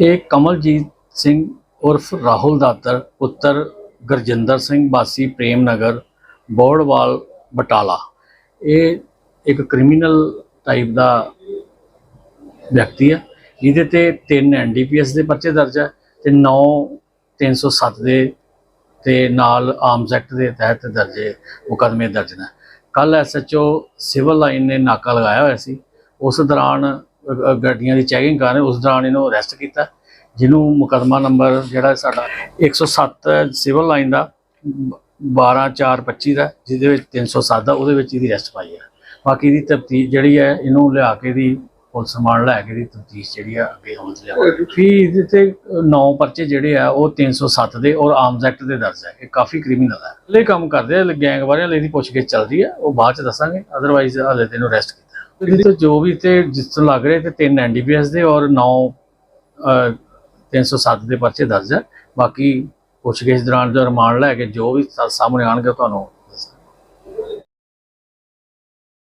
ਇਹ ਕਮਲਜੀਤ ਸਿੰਘ ਉਰਫ ਰਾਹੁਲ ਦਾਤਰ, ਪੁੱਤਰ ਗੁਰਜਿੰਦਰ ਸਿੰਘ ਬਾਸੀ, ਪ੍ਰੇਮ ਨਗਰ, ਬੋੜਵਾਲ, ਬਟਾਲਾ। ਇਹ ਇੱਕ ਕ੍ਰਿਮੀਨਲ ਟਾਈਪ ਦਾ ਵਿਅਕਤੀ ਹੈ। ਜਿਹਦੇ ਤੇ ਤਿੰਨ ਐਨਡੀਪੀਐਸ ਦੇ ਪਰਚੇ ਦਰਜ ਹੈ ਤੇ 9 307 ਦੇ ਤੇ ਨਾਲ ਆਰਮਸ ਐਕਟ ਦੇ ਤਹਿਤ ਦਰਜੇ ਮੁਕੱਦਮੇ ਦਰਜ ਨੇ। ਕੱਲ ਐਸਐਚਓ ਸਿਵਲ ਲਾਈਨ ਨੇ ਨਾਕਾ ਲਗਾਇਆ ਹੋਇਆ ਸੀ। ਉਸ ਦੌਰਾਨ ਗੱਡੀਆਂ ਦੀ ਚੈਕਿੰਗ ਕਰ ਰਹੇ ਉਸ ਦੌਰਾਨ ਇਹਨੂੰ ਅਰੈਸਟ ਕੀਤਾ ਜਿਹਨੂੰ ਮੁਕੱਦਮਾ ਨੰਬਰ ਜਿਹੜਾ ਸਾਡਾ 107 ਸਿਵਲ ਲਾਈਨ ਦਾ 12425 ਦਾ ਜਿਹਦੇ ਵਿੱਚ 307 ਦਾ ਉਹਦੇ ਵਿੱਚ ਇਹਦੀ ਅਰੈਸਟ ਪਾਈ ਹੈ। ਬਾਕੀ ਦੀ ਤਫਤੀਸ਼ ਜਿਹੜੀ ਹੈ ਇਹਨੂੰ ਲਿਆ ਕੇ ਦੀ ਪੁਲਿਸ ਸਮਾਨ ਲੈ ਕੇ ਦੀ ਤਫਤੀਸ਼ ਜਿਹੜੀ ਆ ਅੱਗੇ ਤੇ ਲਿਆ ਫੀ ਇਹਦੇ ਤੇ ਨੌ ਪਰਚੇ ਜਿਹੜੇ ਆ ਉਹ 307 ਦੇ ਔਰ ਆਰਮਸ ਐਕਟ ਦੇ ਦਰਜ ਹੈ। ਇਹ ਕਾਫੀ ਕ੍ਰਿਮੀਨਲ ਹੈ। ਹਲੇ ਕੰਮ ਕਰਦੇ ਆ ਗੈਂਗ ਬਾਰੇ ਹਲੇ ਦੀ ਪੁੱਛਗਿੱਛ ਚੱਲਦੀ ਹੈ ਉਹ ਬਾਅਦ ਚ ਦੱਸਾਂਗੇ ਅਦਰਵਾਈਜ਼ ਹਲੇ ਤੇ ਇਹਨੂੰ ਅਰੈਸਟ ਕੀਤਾ ਇਹਦੇ ਜੋ ਵੀ ਤੇ ਜਿਸ ਤੋਂ ਲੱਗ ਰਹੇ ਤੇ ਤਿੰਨ ਐਨਡੀਪੀਐਸ ਦੇ ਔਰ 9 307 ਦੇ ਪਰਚੇ ਦਰਜ ਹੈ ਬਾਕੀ ਪੁੱਛਗਿੱਛ ਦੌਰਾਨ ਜੋ ਰਿਮਾਂਡ ਲੈ ਕੇ ਜੋ ਵੀ ਸਾ- ਸਾਹਮਣੇ ਆਣਗੇ ਤੁਹਾਨੂੰ